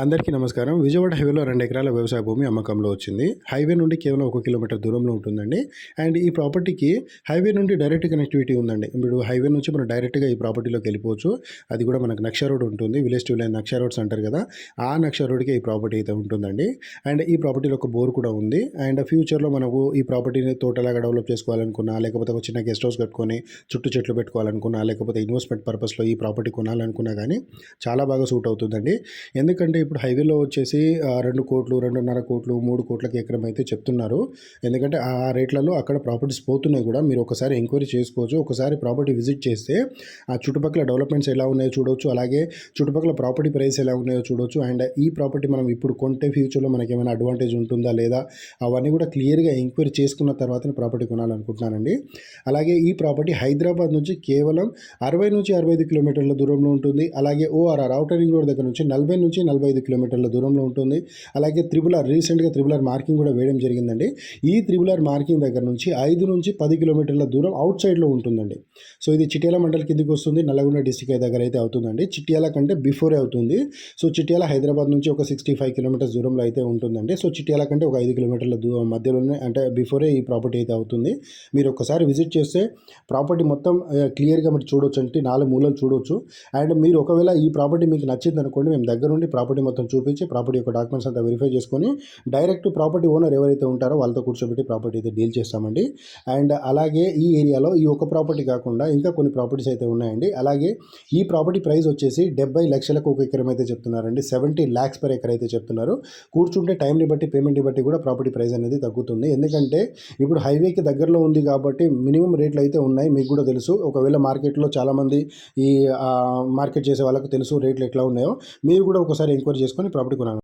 అందరికీ నమస్కారం. విజయవాడ హైవేలో రెండు ఎకరాల వ్యవసాయ భూమి అమ్మకంలో వచ్చింది. హైవే నుండి కేవలం ఒక కిలోమీటర్ దూరంలో ఉంటుందండి. అండ్ ఈ ప్రాపర్టీకి హైవే నుండి డైరెక్ట్ కనెక్టివిటీ ఉందండి. ఇప్పుడు హైవే నుంచి మనం డైరెక్ట్గా ఈ ప్రాపర్టీలోకి వెళ్ళిపోవచ్చు. అది కూడా మనకు నక్ష రోడ్ ఉంటుంది. విలేజ్ టు విలేజ్ నక్ష రోడ్స్ అంటారు కదా ఆ నక్ష రోడ్కి ఈ ప్రాపర్టీ అయితే ఉంటుందండి. అండ్ ఈ ప్రాపర్టీలో ఒక బోర్ కూడా ఉంది. అండ్ ఫ్యూచర్లో మనకు ఈ ప్రాపర్టీని తోటలాగా డెవలప్ చేసుకోవాలనుకున్నా లేకపోతే ఒక చిన్న గెస్ట్ హౌస్ కట్టుకొని చుట్టూ చెట్లు పెట్టుకోవాలనుకున్నా లేకపోతే ఇన్వెస్ట్మెంట్ పర్పస్లో ఈ ప్రాపర్టీ కొనాలనుకున్నా కానీ చాలా బాగా సూట్ అవుతుందండి. ఎందుకంటే ఇప్పుడు హైవేలో వచ్చేసి రెండు కోట్లు రెండున్నర కోట్లు మూడు కోట్లకి ఎకరం అయితే చెప్తున్నారు. ఎందుకంటే ఆ రేట్లలో అక్కడ ప్రాపర్టీస్ పోతున్నాయి కూడా. మీరు ఒకసారి ఎంక్వైరీ చేసుకోవచ్చు. ఒకసారి ప్రాపర్టీ విజిట్ చేస్తే ఆ చుట్టుపక్కల డెవలప్మెంట్స్ ఎలా ఉన్నాయో చూడవచ్చు అలాగే చుట్టుపక్కల ప్రాపర్టీ ప్రైస్ ఎలా ఉన్నాయో చూడవచ్చు అండ్ ఈ ప్రాపర్టీ మనం ఇప్పుడు కొంటే ఫ్యూచర్లో మనకి ఏమైనా అడ్వాంటేజ్ ఉంటుందా లేదా అవన్నీ కూడా క్లియర్గా ఎంక్వైరీ చేసుకున్న తర్వాతనే ప్రాపర్టీ కొనాలనుకుంటున్నానండి. అలాగే ఈ ప్రాపర్టీ హైదరాబాద్ నుంచి కేవలం అరవై నుంచి అరవై ఐదు కిలోమీటర్ల దూరంలో ఉంటుంది. అలాగే ఓఆర్ఆర్ అవుటర్ రింగ్ రోడ్ దగ్గర నుంచి నలభై నుంచి నలభై ఐదు కిలోమీటర్ల దూరంలో ఉంటుంది. అలాగే త్రిబుల్ రీసెంట్గా త్రిబుల్ మార్కింగ్ కూడా వేయడం జరిగిందండి. ఈ త్రిబుల్ మార్కింగ్ దగ్గర నుంచి ఐదు నుంచి పది కిలోమీటర్ల దూరం అవుట్ సైడ్లో ఉంటుందండి. సో ఇది చిట్యాల మండల్ కిందకి వస్తుంది. నల్లగొండ డిస్టిక్ దగ్గర అయితే అవుతుందండి. చిట్యాల కంటే బిఫోరే అవుతుంది. సో చిట్యాల హైదరాబాద్ నుంచి ఒక సిక్స్టీ ఫైవ్ కిలోమీటర్స్ దూరంలో అయితే ఉంటుందండి. సో చిట్యాల కంటే ఒక ఐదు కిలోమీటర్ల దూరం మధ్యలోనే అంటే బిఫోరే ఈ ప్రాపర్టీ అయితే అవుతుంది. మీరు ఒకసారి విజిట్ చేస్తే ప్రాపర్టీ మొత్తం క్లియర్గా మీరు చూడొచ్చు అంటే నాలుగు మూలలు చూడొచ్చు. అండ్ మీరు ఒకవేళ ఈ ప్రాపర్టీ మీకు నచ్చింది అనుకోండి మేము దగ్గర నుండి ప్రాపర్టీ మొత్తం చూపించి ప్రాపర్టీ యొక్క డాక్యుమెంట్స్ అంతా వెరిఫై చేసుకొని డైరెక్ట్ ప్రాపర్టీ ఓనర్ ఎవరైతే ఉంటారో వాళ్ళతో కూర్చోబెట్టి ప్రాపర్టీ అయితే డీల్ చేస్తామండి. అండ్ అలాగే ఈ ఏరియాలో ఈ ఒక ప్రాపర్టీ కాకుండా ఇంకా కొన్ని ప్రాపర్టీస్ అయితే ఉన్నాయండి. అలాగే ఈ ప్రాపర్టీ ప్రైస్ వచ్చేసి డెబ్బై లక్షలకు ఒక ఎకరం అయితే చెప్తున్నారండి. సెవెంటీ ల్యాక్స్ పర్ ఎకర్ అయితే చెప్తున్నారు. కూర్చుంటే టైంని బట్టి పేమెంట్ని బట్టి కూడా ప్రాపర్టీ ప్రైస్ అనేది తగ్గుతుంది. ఎందుకంటే ఇప్పుడు హైవేకి దగ్గరలో ఉంది కాబట్టి మినిమం రేట్లు అయితే ఉన్నాయి. మీకు కూడా తెలుసు. ఒకవేళ మార్కెట్లో చాలామంది ఈ మార్కెట్ చేసే వాళ్ళకు తెలుసు రేట్లు ఎట్లా ఉన్నాయో. మీరు కూడా ఒకసారి ఎంక్వైరీ చేసుకొని ప్రాపర్టీ కొనాలి.